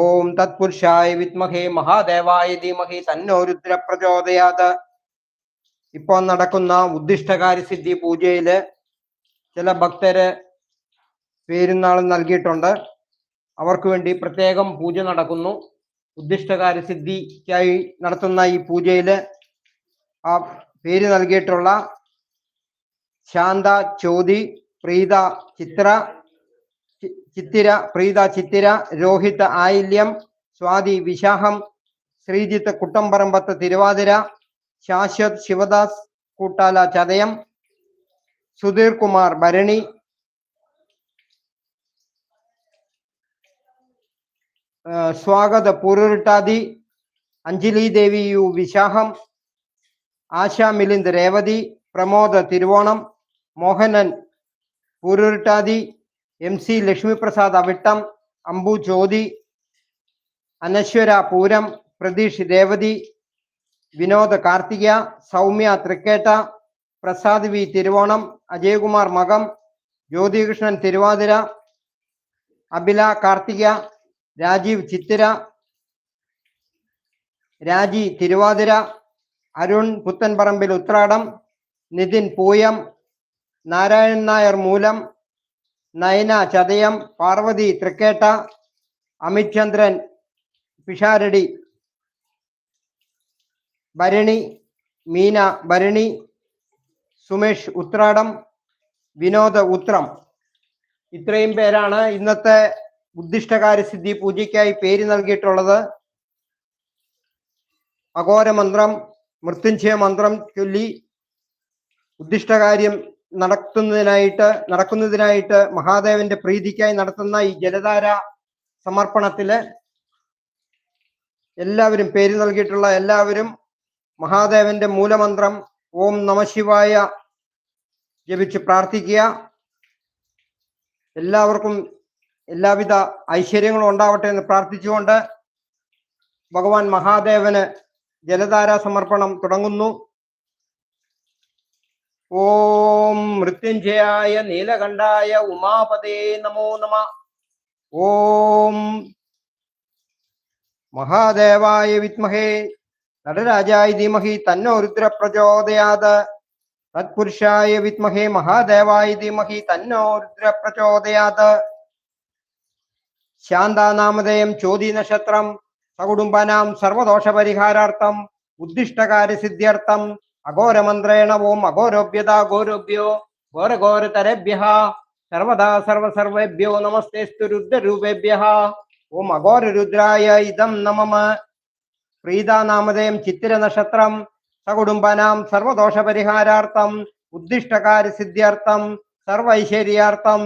ഓം തത്പുരുഷായ വിത്മഹേ മഹാദേവായ ധീമഹി തന്നോ രുദ്ര പ്രചോദയാത്. ഇപ്പോൾ നടക്കുന്ന ഉദ്ദിഷ്ടകാരി സിദ്ധി പൂജയിൽ ചില ഭക്തര് പേരുന്നാളും നൽകിയിട്ടുണ്ട്. അവർക്ക് വേണ്ടി പ്രത്യേകം പൂജ നടക്കുന്നു. ഉദ്ദിഷ്ടകാര്യ സിദ്ധിക്കായി നടത്തുന്ന ഈ പൂജയിൽ ആ പേര് നൽകിയിട്ടുള്ള ശാന്ത ചോതി പ്രീത ചിത്ര ചിത്തിര പ്രീത ചിത്തിര രോഹിത് ആയില്യം സ്വാതി വിശാഹം ശ്രീജിത്ത് കുട്ടമ്പറമ്പത്ത് തിരുവാതിര ശാശ്വത് ശിവദാസ് കൂട്ടാല ചതയം Sudheer Kumar Bharani Swagatha Pooruruttathi Anjali Devi U Vishakham Asha Milind Revathi Pramod Thiruvonam Mohanan Pooruruttathi M C Lakshmiprasad Avittam Ambu Jyothi Anaswara Pooram Pratheesh Revathi Vinod Karthika Soumya Thrikketta Prasad V Thiruvonam Ajayakumar Makam Jyothikrishnan Thiruvathira Abhila Karthika Rajeev ചിത്തിര രാജി തിരുവാതിര അരുൺ പുത്തൻപറമ്പിൽ ഉത്രാടം നിതിൻ പൂയം നാരായണൻ നായർ മൂലം നയന ചതയം പാർവതി തൃക്കേട്ട അമിത് ചന്ദ്രൻ പിഷാരടി ഭരണി മീന ഭരണി സുമേഷ് ഉത്രാടം വിനോദ ഉത്രം. ഇത്രയും പേരാണ് ഇന്നത്തെ ഉദ്ദിഷ്ടകാര്യ സിദ്ധി പൂജയ്ക്കായി പേര് നൽകിയിട്ടുള്ളത്. അഘോരമന്ത്രം മൃത്യുഞ്ജയ മന്ത്രം ചൊല്ലി ഉദ്ദിഷ്ടകാര്യം നടത്തുന്നതിനായിട്ട് നടക്കുന്നതിനായിട്ട് മഹാദേവന്റെ പ്രീതിക്കായി നടത്തുന്ന ഈ ജലധാര സമർപ്പണത്തിൽ എല്ലാവരും പേര് നൽകിയിട്ടുള്ള എല്ലാവരും മഹാദേവന്റെ മൂലമന്ത്രം ഓം നമശിവായ ജപിച്ച് പ്രാർത്ഥിക്കുക. എല്ലാവർക്കും എല്ലാവിധ ഐശ്വര്യങ്ങളും ഉണ്ടാവട്ടെ എന്ന് പ്രാർത്ഥിച്ചുകൊണ്ട് ഭഗവാൻ മഹാദേവന് ജലധാര സമർപ്പണം തുടങ്ങുന്നു. ഓം മൃത്യുഞ്ജയായ നീലകണ്ഠായ ഉമാപതേ നമോ നമ. ഓം മഹാദേവായ വിത്മഹേ നടരാജായ ധീമഹി തന്നോ രുദ്ര പ്രചോദയാത് തത്പുരുഷായ വിത്മഹേ മഹാദേവായ ധീമഹി തന്നോ രുദ്ര പ്രചോദയാത് ശാന്താനാമധേയം ചോതി നക്ഷത്രം സകുടുംബാനാം സർവദോഷപരിഹാരാർത്ഥം ഉദ്ദിഷ്ടകാര്യ സിദ്ധ്യർത്ഥം അഘോരമന്ത്രേണ ഓം അഘോരോഭ്യത ഘോരോഭ്യോ ഘോരഘോരതരേഭ്യ സർവദാ സർവസർവേഭ്യോ നമസ്തേസ്തു രുദ്രരൂപേഭ്യ ഓം അഘോരരുദ്രായ ഇതം നമമ പ്രീതാനാമധേയം ചിത്ര നക്ഷത്രം സകുടുംബാനാം സർവദോഷപരിഹാരാർത്ഥം ഉദ്ദിഷ്ടകാര്യസിദ്ധ്യർത്ഥം സർവൈശ്വര്യാർത്ഥം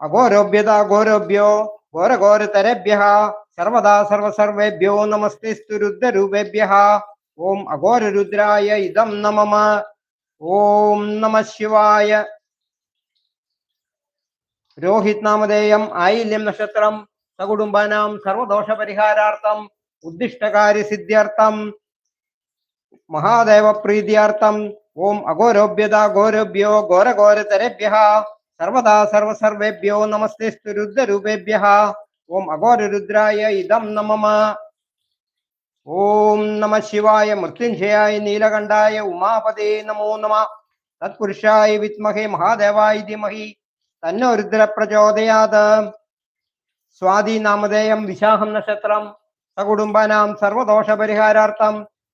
അഘോരോഭ്യത ഘോരോഭ്യോ ഘോരഘോരതരേഭ്യ സർവദാ സർവസർവേഭ്യോ നമസ്തേസ്തു രുദ്രരൂപേഭ്യ ഓം അഘോരരുദ്രായ ഇതം നമമ. ഓം നമ ശിവായ. രോഹിത് നാമധേയം ആയില്യം നക്ഷത്രം സകുടുംബാനാം സർവദോഷപരിഹാരാർത്ഥം ഉദ്ദിഷ്ടകാര്യ സിദ്ധ്യർത്ഥം മഹാദേവ ഓം അഘോരോഭ്യത ഘോരഭ്യോ ഘോരഘോരതരേഭ്യ സർവദാ സർവസർവേഭ്യോ നമസ്തേസ്തു രുദ്രരൂപേഭ്യ ഓം അഘോരരുദ്രായ ഇതം നമമ. ഓം നമ ശിവായ മൃത്യുഞ്ജയായ നീലകണ്ഠായ ഉമാപതേ നമോ നമ. തത്പുരുഷായ വിത്മഹേ മഹാദേവായ ധീമഹി. തന്നോ രുദ്ര പ്രചോദയാത് സ്വാതി നാമധേയം വിശാഖം നക്ഷത്രം. സകുടുംബാനാം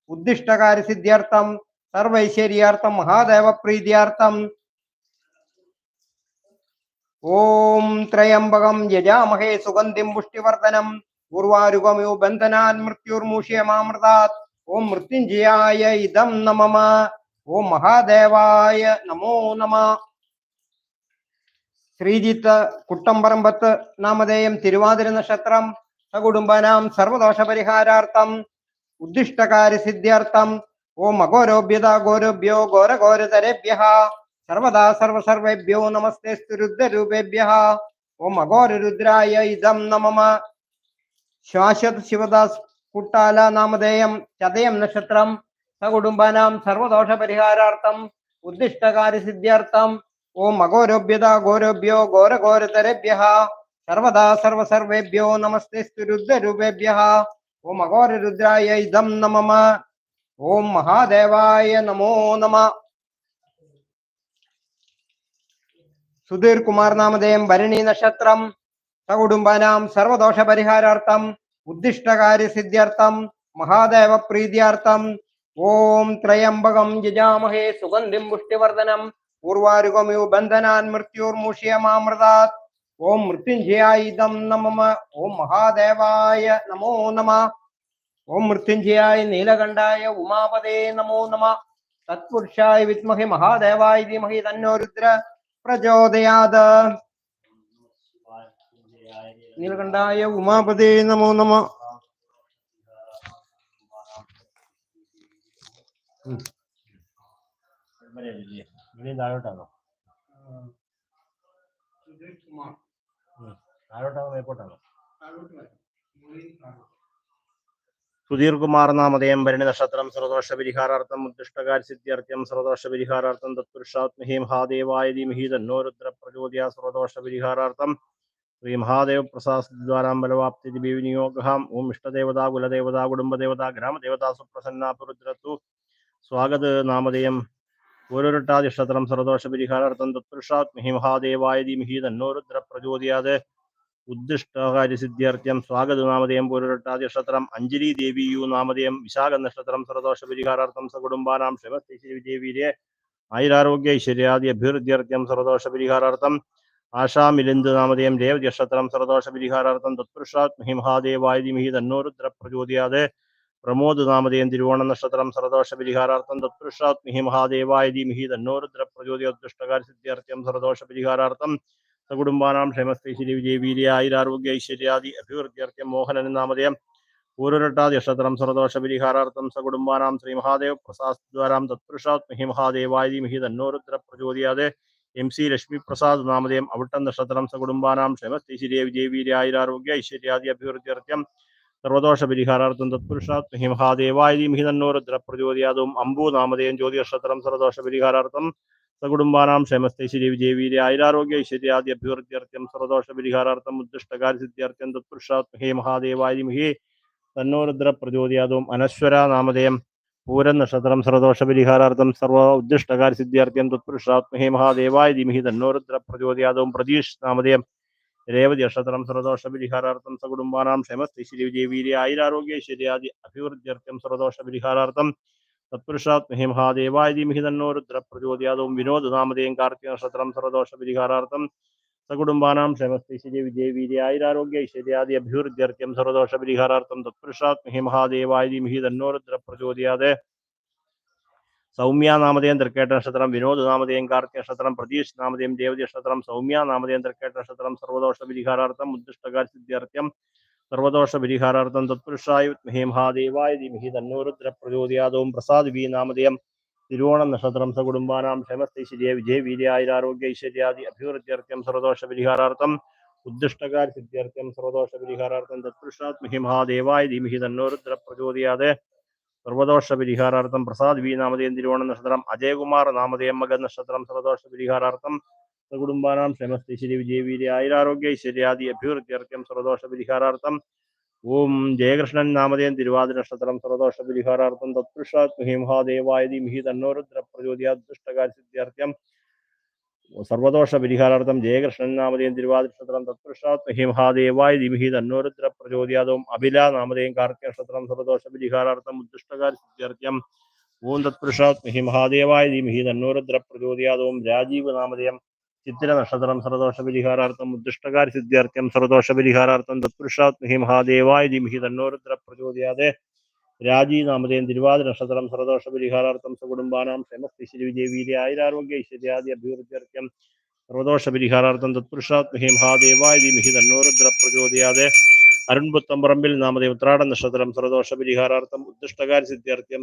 ഉദ്ദിഷ്ടകാര്യ സിദ്ധ്യർത്ഥം സർവൈശ്വര്യാർത്ഥം മഹാദേവ ഓം ത്രയംബകം യജാമഹേ സുഗന്ധിം പുഷ്ടിവർദ്ധനം. പൂർവാരുഗമയോ ബന്ധനാൻ മൃത്യുർമൂഷ്യമാമൃതാത് ഓം മൃത്യുഞ്ജയായ ഇതം നമമ ഓം മഹാദേവായ നമോ നമ ശ്രീജിത്ത് കുട്ടംപറമ്പത്ത് നാമധേയം തിരുവാതിര നക്ഷത്രം സകുടുംബനാം സർവദോഷ പരിഹാരാർത്ഥം ഉദ്ദിഷ്ടകാര്യ സിദ്ധ്യർത്ഥം ഓം അഘോരോഭ്യത ഗോരഭ്യോ ഘോരഘോരതരേഭ്യ സർവദാ സർവസർവേഭ്യോ നമസ്തേസ്തു രുദ്രരൂപേഭ്യ ഓം അഘോരരുദ്രായ ഇതം നമമ ശ്വാശ്വത് ശിവദാസ് കുട്ടാല നാമധേയം ചതയം നക്ഷത്രം സകുടുംബാനാം സർവദോഷ പരിഹാരാർത്ഥം ഉദ്ദിഷ്ടകാര്യ സിദ്ധ്യർത്ഥം ഓം അഘോരോഭ്യത ഘോരോഭ്യോ ഘോരഘോരതരഭ്യ സർവദാ സർവസർവേഭ്യോ നമസ്തേ സ്തുരുദ്രൂപേഭ്യ ഓം അഘോരരുദ്രായ ഇതം നമമ. ഓം മഹാദേവായ നമോ നമ. സുധീർ കുമാർ നാമധേയം ഭരണി നക്ഷത്രം സകുടുംബാനാം സർവദോഷ പരിഹാരാർത്ഥം ഉദ്ദിഷ്ടകാര്യ സിദ്ധ്യർത്ഥം മഹാദേവ പ്രീതിയാർത്ഥം ഓം ത്രയംബകം യജാമഹേ സുഗന്ധിം പുഷ്ടിവർദ്ധനം. പൂർവാരുഗമയോ ബന്ധനാൻ മൃത്യുർമുഷ്യമാമൃതാത് ഓം മൃത്യുഞ്ജയായുധം നമമ. ഓം മഹാദേവായ നമോ നമ. ഓം മൃത്യുഞ്ജയായ നീലകണ്ഠായ ഉമാപതേ നമോ നമ. തത്പുരുഷായ വിദ്മഹി മഹാദേവായ ധീമഹി തന്നോ രുദ്ര പ്രചോദയാത്. നീലകണ്ഠായ ഉമാപതേ നമോ നമ. താഴോട്ടാണോ? താഴോട്ടാണോ മേപ്പോട്ടാണോ സുധീർ കുമാർ നാമധേയം ഭരണി നക്ഷത്രം സർവദോഷ പരിഹാരാർത്ഥം ഉദ്ദിഷ്ടകാരി സിദ്ധ്യർത്ഥ്യം സർവദോഷ പരിഹാരാർത്ഥം തത്പുരുഷാത്മഹീം ഹാദേവായ ധീമഹി തന്നോ രുദ്ര പ്രചോദയ സർവദോഷ പരിഹാരാർത്ഥം ശ്രീ മഹാദേവ പ്രസാദ്വാരാം ബലവാപ്തി വിനിയോഗം ഓം ഇഷ്ടദേവത കുലദേവത കുടുംബദേവത ഗ്രാമദേവത സുപ്രസന്ന പുരുദ്രത്തു. സ്വാഗത നാമധേയം. ഓരോരട്ടാദിഷ്ടത്രം സർവദോഷ പരിഹാരാർത്ഥം തത്പുരുഷാത്മഹി മഹാദേവായ ധീമഹി തന്നോരുദ്ര പ്രചോദയാത്. ഉദ്ദിഷ്ടകാര്യസിദ്ധ്യർത്ഥ്യം. സ്വാഗത നാമധേയം. ക്ഷത്രം അഞ്ജലി ദേവിയു നാമധേയം. വിശാഖ നക്ഷത്രം സർവദോഷ പരിഹാരാർത്ഥം സകുടുംബാനാം ശിവസ്ഥിതി വിജയവീര്യ. ആയുരാരോഗ്യ ഐശ്വര്യാദി അഭിവൃദ്ധ്യർത്ഥ്യം സർവദോഷ പരിഹാരാർത്ഥം ആശാ മിലിന്ദ് നാമധേയം രേവതി നക്ഷത്രം സർവദോഷ പരിഹാരാർത്ഥം തത്പുരുഷാത്മഹി മഹാദേവായ ധീമഹി തന്നോരുദ്ര പ്രചോദയാത് പ്രമോദ് നാമധേയം തിരുവോണ നക്ഷത്രം സർദോഷ പരിഹാരാർത്ഥം തത്പുരുഷാത്മഹി മഹാദേവായ ധീമഹി തന്നോരുദ്ര പ്രചോദയ ഉദ്ദിഷ്ടകാര്യസിദ്ധ്യർത്ഥ്യം സർവദോഷ പരിഹാരാർത്ഥം സകുടുംബാനാം ക്ഷേമസ്ഥൈ ശ്രീ വിജയ വീര്യ ആയിരാരോഗ്യ ഐശ്വര്യാദി അഭിവൃദ്ധ്യർത്ഥ്യം മോഹനൻ നാമധേയം പൂരരട്ടാദി നക്ഷത്രം സർദോഷ പരിഹാരാർത്ഥം സകുടുംബാനാം ശ്രീ മഹാദേവ പ്രസാദ്വാരാം തത്പുരുഷാത്മഹി മഹാദേവായ ധീമഹി തന്നോ രുദ്ര പ്രചോദയാത് എം സി ലക്ഷ്മി പ്രസാദ് നാമധേയം അവിട്ടം നക്ഷത്രം സകുടുംബാനാം ക്ഷേമസ്ഥൈശ്വര്യ വിജയവീര്യ ആയുരാരോഗ്യ ഐശ്വര്യാദി അഭിവൃദ്ധ്യർത്ഥ്യം സർവദോഷ പരിഹാരാർത്ഥം തത്പുരുഷാത്മഹി മഹാദേവായ ധീമഹി തന്നോ രുദ്ര പ്രചോദയാതും അംബു നാമധേയം നക്ഷത്രം സർവദോഷ പരിഹാരാർത്ഥം സകുടുംബാനാം ക്ഷേമസ്ഥൈശ്വര്യ വിജയവീര്യ ആയുരാരോഗ്യ ഐശ്വര്യാദി അഭിവൃദ്ധ്യർത്ഥ്യം സർവദോഷ പരിഹാരാർത്ഥം ഉദ്ദിഷ്ടകാര്യ സിദ്ധ്യർത്ഥ്യം തത്പുരുഷാത്മഹേ മഹാദേവായ ധീമഹി തന്നോരുദ്ര പ്രചോദയാതും അനശ്വര നാമധേയം പൂരൻ നക്ഷത്രം സർവദോഷ പരിഹാരാർത്ഥം സർവ ഉദ്ദിഷ്ടകാര്യ സിദ്ധ്യർത്ഥ്യം തത്പുരുഷാത്മഹേ മഹാദേവായ ധീമഹി തന്നോ രുദ്ര പ്രചോദയാതും പ്രതീഷ് നാമധേയം രേവതി നക്ഷത്രം സർവദോഷ പരിഹാരാർത്ഥം സകുടുംബാനാം ക്ഷേമസ്ഥൈശ്വര്യ വിജയവീര്യ ആയുരാരോഗ്യ ഐശ്വര്യാദി അഭിവൃദ്ധ്യർത്ഥ്യം സർവദോഷ പരിഹാരാർത്ഥം തത്പുരുഷാത്മഹേ മഹാദേവായ ധീമഹി തന്നോ രുദ്ര പ്രചോദയാതും വിനോദ് നാമധേയം കാർത്തിക നക്ഷത്രം സർവദോഷ പരിഹാരാർത്ഥം സകുടുംബാനാം ക്ഷേമസ്ഥൈശ്വര്യ വിജയവീര്യ ആയുരാരോഗ്യ ഐശ്വര്യാദി അഭിവൃദ്ധ്യർത്ഥ്യം സർവദോഷ പരിഹാരാർത്ഥം തത്പുരുഷാത്മഹേ മഹാദേവായ ധീമഹി തന്നോ രുദ്ര പ്രചോദയാത്. സൗമ്യ നാമധേയം തൃക്കേട്ട നക്ഷത്രം വിനോദ് നാമധേയം കാർത്തിക നക്ഷത്രം പ്രതീഷ് നാമധേയം ദേവതി നക്ഷത്രം സൗമ്യ നാമധേയം തൃക്കേട്ട നക്ഷത്രം സർവദോഷ പരിഹാരാർത്ഥം ഉദ്ദിഷ്ടകാര്യ സിദ്ധ്യർത്ഥ്യം സർവദോഷ പരിഹാരാർത്ഥം തത്പുരുഷായ വിദ്മഹേ മഹാദേവായ ധീമഹി തന്നോ രുദ്ര പ്രചോദയാദവും പ്രസാദ് വി നാമധേയം. തിരുവോണം നക്ഷത്രം സകുടുംബാനാം ക്ഷേമസ്ഥൈശ്വര്യ വിജയ വീര്യായുരാരോഗ്യ ഐശ്വര്യാദി അഭിവൃദ്ധ്യർത്ഥ്യം സർവദോഷ പരിഹാരാർത്ഥം ഉദ്ദിഷ്ടകാര്യ സിദ്ധ്യർത്ഥ്യം സർവദോഷ പരിഹാരാർത്ഥം തത്പുരുഷാത്മഹി മഹാദേവായ ധീമഹി തന്നോരുദ്ര പ്രചോദയാതെ സർവദോഷ പരിഹാരാർത്ഥം പ്രസാദ് വി നാമധേയം തിരുവോണം നക്ഷത്രം അജയകുമാർ നാമധേയം മകൻ നക്ഷത്രം സർവദോഷ പരിഹാരാർത്ഥം സകുടുംബാനാം ക്ഷേമസ്ഥൈശ്വര്യ വിജയവീര്യ ആയുരാരോഗ്യ ഐശ്വര്യാദി അഭിവൃദ്ധ്യർത്ഥ്യം സർവദോഷ പരിഹാരാർത്ഥം ഓം ജയകൃഷ്ണൻ നാമധേയം തിരുവാതിര നക്ഷത്രം സർവദോഷ പരിഹാരാർത്ഥം തത്പുരുഷാത്മഹി മഹാദേവായ ധീമഹി തന്നോരുദ്ര പ്രചോദയാദുഷ്ടകാര്യ സിദ്ധ്യർത്ഥ്യം. സർവദോഷ പരിഹാരാർത്ഥം ജയകൃഷ്ണൻ നാമധേയം തിരുവാതിര നക്ഷത്രം തത്പുരുഷാത്മഹി മഹാദേവായ ധീമഹി തന്നോരുദ്ര പ്രചോദയാദവും അഭില നാമധേയം കാർത്തിക നക്ഷത്രം സർവദോഷ പരിഹാരാർത്ഥം ഉദ്ദിഷ്ടകാര്യസിദ്ധ്യർത്ഥ്യം ഓം തത്പുരുഷാത്മഹി മഹാദേവായ ധീമഹി തന്നോരുദ്ര പ്രചോദയാദവും രാജീവ് നാമധേയം ചിത്തിര നക്ഷത്രം സർവദോഷ പരിഹാരാർത്ഥം ഉദ്ദിഷ്ടകാര്യ സിദ്ധ്യർത്ഥ്യം സർവദോഷ പരിഹാരാർത്ഥം തത്പുരുഷാത്മഹി മഹാദേവായ ധീമഹി തന്നോ രുദ്ര പ്രചോദയാതെ രാജി നാമധേയം തിരുവാതിര നക്ഷത്രം സർവദോഷ പരിഹാരാർത്ഥം സകുടുംബാനാം ക്ഷേമസ്ഥിശ്വരി വിജയവീര്യ ആയുരാരോഗ്യ ഐശ്വര്യാദി അഭിവൃദ്ധ്യർത്ഥ്യം സർവദോഷ പരിഹാരാർത്ഥം തത്പുരുഷാത്മഹി മഹാദേവായ ധീമഹി തന്നോ രുദ്ര പ്രചോദയാതെ അരുൺപുത്തമ്പറമ്പിൽ നാമദേവ ഉത്രാട നക്ഷത്രം സർവദോഷ പരിഹാരാർത്ഥം ഉദ്ദിഷ്ടകാര്യ സിദ്ധ്യർത്ഥ്യം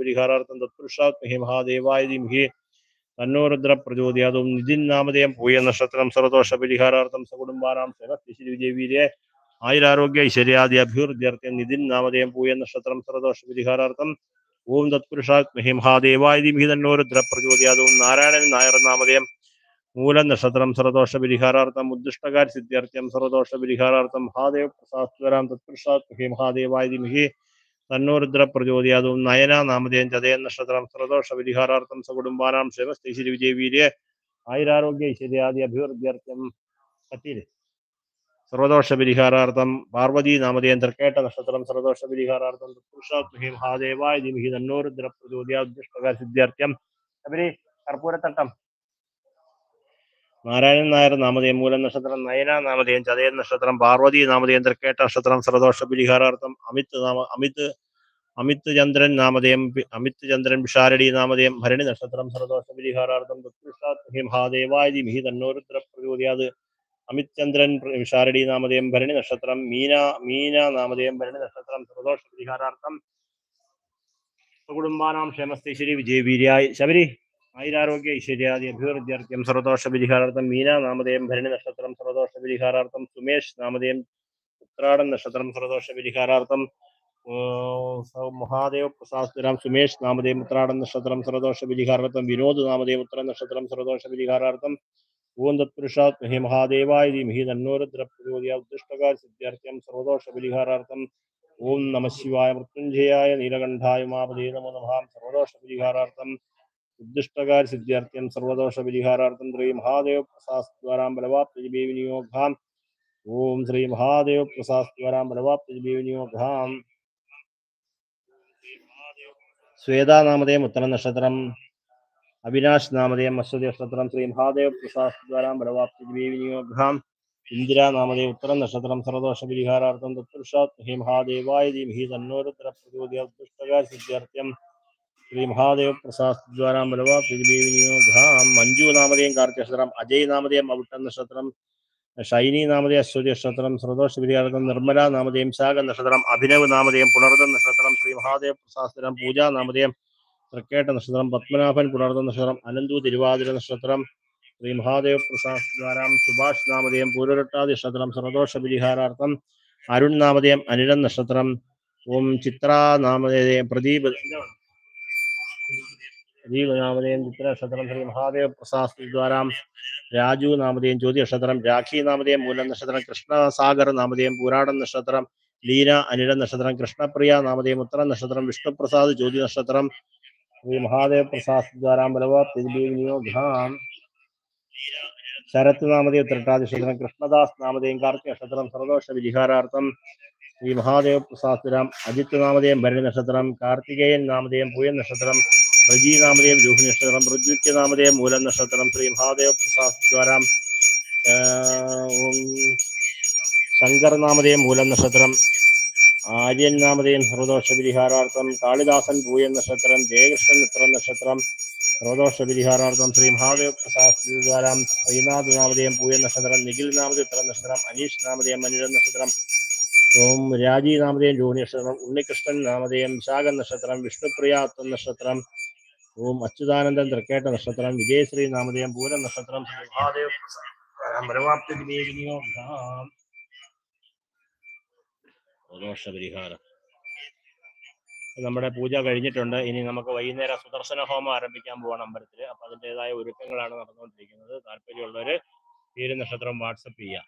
പരിഹാരാർത്ഥം തത്പുരുഷാത്മഹി മഹാദേവായ ധീമഹി തന്നോരുദ്ര പ്രചോദയാതും നിതിൻ നാമധേയം പൂയ നക്ഷത്രം സർവദോഷ പരിഹാരാർത്ഥം സകുടുംബാനാം ശരശ്രീ വിജയവീര്യ ആയുരാരോഗ്യ ഐശ്വര്യാദി അഭിവൃദ്ധ്യർത്ഥം നിതിൻ നാമധേയം പൂയ നക്ഷത്രം സർവദോഷ പരിഹാരാർത്ഥം ഓം തത്പുരുഷാത്മഹി മഹാദേവായ ധീമഹി തന്നോരുദ്ര പ്രചോദയാതും നാരായണൻ നായർ നാമധേയം മൂലം നക്ഷത്രം സർവദോഷ പരിഹാരാർത്ഥം ഉദ്ദിഷ്ടകാര്യ സിദ്ധ്യർത്ഥ്യം സർവദോഷ പരിഹാരാർത്ഥം മഹാദേവ പ്രസാസ്വരാം തത്പുരുഷാത്മഹി മഹാദേവായ ദിമഹി തന്നോരുദ്ര പ്രചോദയാതും. നയന നാമധേയം ചതയൻ നക്ഷത്രം സ്രദോഷ പരിഹാരാർത്ഥം സകുടുംബാനാം ക്ഷേമസ്ഥി ശ്രീ വിജയ വീര്യ. ആയുരാരോഗ്യ ഐശ്വര്യാദി അഭിവൃദ്ധ്യർത്ഥം പറ്റിയില്ലേ? സർവദോഷ പരിഹാരാർത്ഥം പാർവതി നാമധേയം തൃക്കേട്ട നക്ഷത്രം സർവദോഷ പരിഹാരാർത്ഥം പുരുഷാത്മഹീം മഹാദേവായ ദിമഹി തന്നോരുദ്ര പ്രചോദയാദുഷ്ടകാര്യ സിദ്ധ്യർത്ഥ്യം അവർ കർപ്പൂരത്തട്ടം. നാരായണൻ നായർ നാമധേയം മൂല നക്ഷത്രം നയന നാമധേയം ചതയൻ നക്ഷത്രം പാർവതി നാമധേയം തൃക്കേട്ട നക്ഷത്രം സർദോഷ പരിഹാരാർത്ഥം അമിത് നാമ അമിത് അമിത് ചന്ദ്രൻ നാമധേയം അമിത് ചന്ദ്രൻ വിഷാരടി നാമധേയം ഭരണി നക്ഷത്രം സർദോഷ പരിഹാരാർത്ഥം തത്പുരുഷാത്മഹി മിഹി തന്നോരുദ്ര പ്രചോദയാത് അമിത് ചന്ദ്രൻ വിഷാരടി നാമധേയം ഭരണി നക്ഷത്രം മീന മീന നാമധേയം ഭരണി നക്ഷത്രം സർദോഷ പരിഹാരാർത്ഥം കുടുംബാനാം ക്ഷേമസ്ഥൈശ്വരി വിജയവീര്യായ. ശബരി ആയുരാരോഗ്യ ഐശ്വര്യാദി അഭിവൃദ്ധ്യർത്ഥ്യം സർവദോഷ പരിഹാരാർത്ഥം മീന നാമധേയം ഭരണി നക്ഷത്രം സർവദോഷ പരിഹാരാർത്ഥം സുമേഷ് നാമധേയം ഉത്രാടൻ നക്ഷത്രം സർവദോഷ പരിഹാരാർത്ഥം മഹാദേവ പ്രസാസ്തുരാം സുമേഷ് നാമധേയം ഉത്രാടൻ നക്ഷത്രം സർവദോഷ പരിഹാരാർത്ഥം വിനോദ് നാമധേയം ഉത്തര നക്ഷത്രം സർവദോഷ പരിഹാരാർത്ഥം ഓം തത്പുരുഷാത് മഹി മഹാദേവായ ധീമഹി തന്നോരുദ്ര പ്രചോദയ ഉദ്ദിഷ്ടകാര സിദ്ധ്യർത്ഥ്യം സർവദോഷ പരിഹാരാർത്ഥം ഓം നമ ശിവായ മൃത്യുഞ്ജയായ നീലകണ്ഠായ മാപദേ നമോ നമഃ സർവദോഷ പരിഹാരാർത്ഥം ഉദ്ദിഷ്ടകാര സിദ്ധ്യർത്ഥ്യം സർവദോഷ പരിഹാരാർത്ഥം ശ്രീ മഹാദേവ പ്രസാസ്ദ്വാരാം ബലവാപ്തി വിനിയോഗാം ഓം ശ്രീ മഹാദേവ പ്രസാസ്ദ്വാരാം ബലവാപ്തി വിനിയോഗാം ശ്വേതാ നാമധേയം ഉത്തര നക്ഷത്രം അവിനാശ് നാമധേയം അശ്വതി നക്ഷത്രം ശ്രീ മഹാദേവ പ്രസാസ്ദ്വാരാം ബലവാപ്തി വിനിയോഗാം ഇന്ദിരാ നാമധേയ ഉത്തര നക്ഷത്രം സർവദോഷ പരിഹാരാർത്ഥം തത്പുരുഷാത് ഹേ മഹാദേവായ ധീമഹി തന്നോരുത്തര പ്രചോദയ ഉദ്ദിഷ്ടകാര സിദ്ധ്യർത്ഥ്യം ശ്രീ മഹാദേവ പ്രസാസ്ദ്വാരാം ബലവാ വിനിയോഗാം മഞ്ജു നാമതയും കാർത്തിക നക്ഷത്രം അജയ് നാമതയും അവിട്ട നക്ഷത്രം ഷൈനി നാമതയ അശ്വതി നക്ഷത്രം സർവദോഷ വിദ്യാർത്ഥം നിർമ്മല നാമതയും ശാഖ നക്ഷത്രം അഭിനവ് നാമതയും പുണർദ നക്ഷത്രം ശ്രീ മഹാദേവ പ്രസാദ് പൂജ നാമതയം തൃക്കേട്ട നക്ഷത്രം പത്മനാഭൻ പുണർദ നക്ഷത്രം അനന്തു തിരുവാതിര നക്ഷത്രം ശ്രീ മഹാദേവ പ്രസാസ്ദ്വാരാം സുഭാഷ് നാമധേയം പൂരൊട്ടാതി നക്ഷത്രം സർവദോഷ പരിഹാരാർത്ഥം അരുൺ നാമധേയം അനിഴൻ നക്ഷത്രം ഓം ചിത്ര നാമധേയം പ്രദീപ് പ്രദീപ് ചിത്രനക്ഷത്രം ചിത്ര നക്ഷത്രം ശ്രീ മഹാദേവ പ്രസാസ്ദ്വാരാം രാജു നാമധേയം ജ്യോതി നക്ഷത്രം രാഖി നാമധേയം മൂലം നക്ഷത്രം കൃഷ്ണസാഗർ നാമധേയം പൂരാടം നക്ഷത്രം ലീന അനിഴ നക്ഷത്രം കൃഷ്ണപ്രിയ നാമധേയം ഉത്തര നക്ഷത്രം വിഷ്ണുപ്രസാദ് ജ്യോതി നക്ഷത്രം ശ്രീ മഹാദേവ പ്രസാദ് ദ്വാരാം ബലവ ശരത് നാമധേയ ഉത്തരട്ടാതി നക്ഷത്രം കൃഷ്ണദാസ് നാമധേയം കാർത്തിക നക്ഷത്രം സർവദോഷ വിഹാരാർത്ഥം ശ്രീ മഹാദേവ പ്രസാസ്തുരാം അജിത് നാമധേയം ഭരണി നക്ഷത്രം കാർത്തികേയൻ നാമധേയം പൂയൻ നക്ഷത്രം റജി നാമധേയം രോഹിണി നക്ഷത്രം ഋജുത്യ നാമധേയം മൂലം നക്ഷത്രം ശ്രീ മഹാദേവ പ്രസാദ്വാരം ശങ്കർ നാമധേയം മൂലം നക്ഷത്രം ആര്യൻ നാമധേയം സർവദോഷ പരിഹാരാർത്ഥം കാളിദാസൻ പൂയൻ നക്ഷത്രം ജയകൃഷ്ണൻ ഉത്തര നക്ഷത്രം സർവദോഷ പരിഹാരാർത്ഥം ശ്രീ മഹാദേവ പ്രസാദ്വാരം ശ്രീനാഥ് നാമധേയം പൂയൻ നക്ഷത്രം നിഖിൽ നാമധേയം ഉത്തര നക്ഷത്രം അനീഷ് നാമധേയം മനിര നക്ഷത്രം ഓം രാജി നാമധേയം ജോനി നക്ഷത്രം ഉണ്ണികൃഷ്ണൻ നാമധേയം വിശാഖ നക്ഷത്രം വിഷ്ണുപ്രിയ നക്ഷത്രം ഓം അച്യുതാനന്ദൻ തൃക്കേട്ട നക്ഷത്രം വിജയശ്രീ നാമധേയം പൂരം നക്ഷത്രം ശ്രീ മഹാദേവ പ്രസാദ്വാരാം പരമാപ്തി വിവേകിനിയോഗാം ദോഷ പരിഹാരം നമ്മുടെ പൂജ കഴിഞ്ഞിട്ടുണ്ട്. ഇനി നമുക്ക് വൈകുന്നേരം സുദർശന ഹോമം ആരംഭിക്കാൻ പോവാണ് അമ്പലത്തിൽ അപ്പൊ അതിന്റെതായ ഒരുക്കങ്ങളാണ് നടന്നുകൊണ്ടിരിക്കുന്നത്. താല്പര്യമുള്ളവര് പേര് നക്ഷത്രം വാട്സപ്പ് ചെയ്യാം.